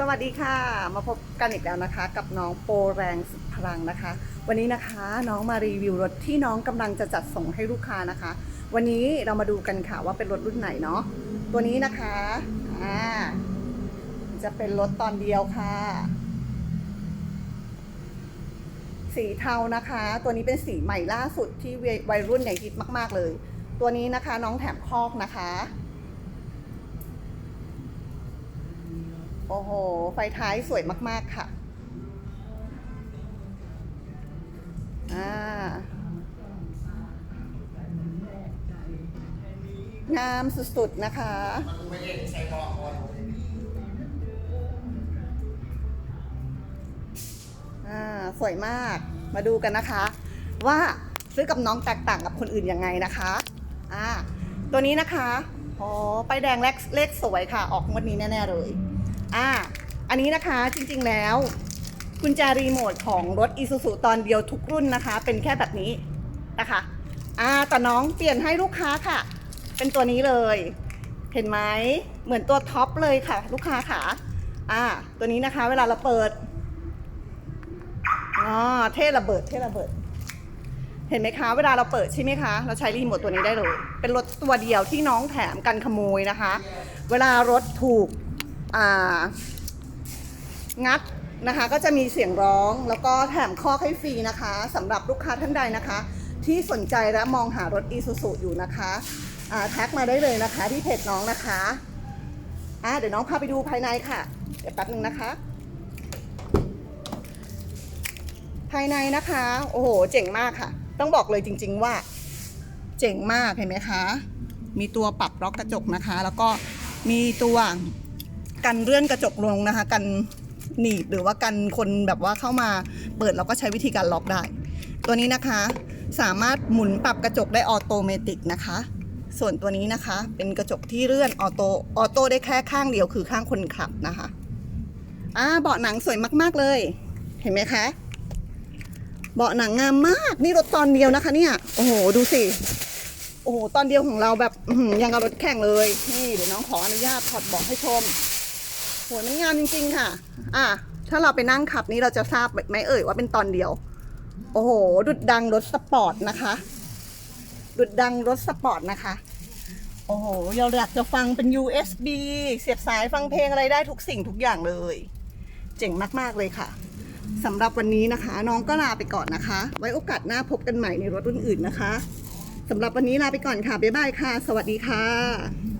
สวัสดีค่ะ มาพบกันอีกแล้วนะคะ กับน้องโปรแรงสุดพลังนะคะ วันนี้นะคะน้องมารีวิวรถที่น้องกำลังจะจัดส่งให้ลูกค้านะคะ วันนี้เรามาดูกันค่ะว่าเป็นรถรุ่นไหนเนาะตัวนี้นะคะอ่าจะเป็นรถตอนเดียวค่ะ สีเทานะคะ ตัวนี้เป็นสีใหม่ล่าสุดที่วัยรุ่นใหญ่ฮิตมาก ๆ เลย ตัวนี้นะคะน้องแถมคอกนะคะ โอ้โห ไฟท้ายสวยมาก ๆ ค่ะ อ่างามสุด ๆ นะคะอ่าสวยมาก มาดูกันนะคะ ว่าซื้อกับน้องแตกต่างกับคนอื่นยังไงนะคะอ่าตัวนี้นะคะ อ๋อป้ายแดงเลขเลขสวยค่ะ ออกงวันนี้แน่ ๆ เลย อ่าอันนี้นะคะจริงๆแล้วกุญแจรีโมทของรถ Isuzu ตอนเดียวทุกรุ่นนะคะ เป็นแค่แบบนี้นะคะอ่าแต่น้องเปลี่ยนให้ลูกค้าค่ะ เป็นตัวนี้เลย เห็นไหมเหมือนตัวท็อปเลยค่ะ ลูกค้าค่ะอ่าตัวนี้นะคะ เวลาเราเปิดอ๋อเท่ระเบิดเท่ระเบิด เห็นไหมคะ เวลาเราเปิดใช่ไหมคะ เราใช้รีโมทตัวนี้ได้เลย เป็นรถตัวเดียวที่น้องแถมกันขโมยนะคะ เวลารถถูก งัดนะคะก็จะมีเสียงร้องแล้วก็แถมข้อให้ฟรีนะคะสำหรับลูกค้าท่านใดนะคะ ที่สนใจและมองหารถ i s u z u อยู่นะคะแท็กมาได้เลยนะคะที่เพจน้องนะคะอ่าเดี๋ยวน้องพาไปดูภายในค่ะ เดี๋ยวแป๊บนึงนะคะ ภายในนะคะ โอ้โห เจ๋งมากค่ะ ต้องบอกเลยจริง ๆว่า เจ๋งมากเห็นไหมคะ มีตัวปรับล็อกกระจกนะคะ แล้วก็มีตัว กันเลื่อนกระจกลงนะคะ กันหนีบหรือว่ากันคนแบบว่าเข้ามาเปิดเราก็ใช้วิธีการล็อกได้ ตัวนี้นะคะ สามารถหมุนปรับกระจกได้ออโตเมติกนะคะ ส่วนตัวนี้นะคะ เป็นกระจกที่เลื่อนออโตออโตได้แค่ข้างเดียวคือข้างคนขับนะคะอ่าเบาะหนังสวยมาก ๆ เลย เห็นไหมคะเบาะหนังงามมากนี่รถตอนเดียวนะคะเนี่ยโอ้โหดูสิโอ้โหตอนเดียวของเราแบบยังกับรถแข่งเลย นี่เดี๋ยวน้องขออนุญาตถอดเบาะให้ชม โหมันงามจริง ๆ ค่ะ อะ ถ้าเราไปนั่งขับนี้เราจะทราบไหมเอ่ยว่าเป็นตอนเดียว โอ้โห ดุดดังรถสปอร์ตนะคะ ดุดดังรถสปอร์ตนะคะ โอ้โหเราอยากจะฟังเป็น USB เสียบสายฟังเพลงอะไรได้ทุกสิ่งทุกอย่างเลย เจ๋งมาก ๆ เลยค่ะสำหรับวันนี้นะคะ น้องก็ลาไปก่อนนะคะ ไว้โอกาสหน้าพบกันใหม่ในรถรุ่นอื่นนะคะสำหรับวันนี้ลาไปก่อนค่ะ บ๊ายบายค่ะ สวัสดีค่ะ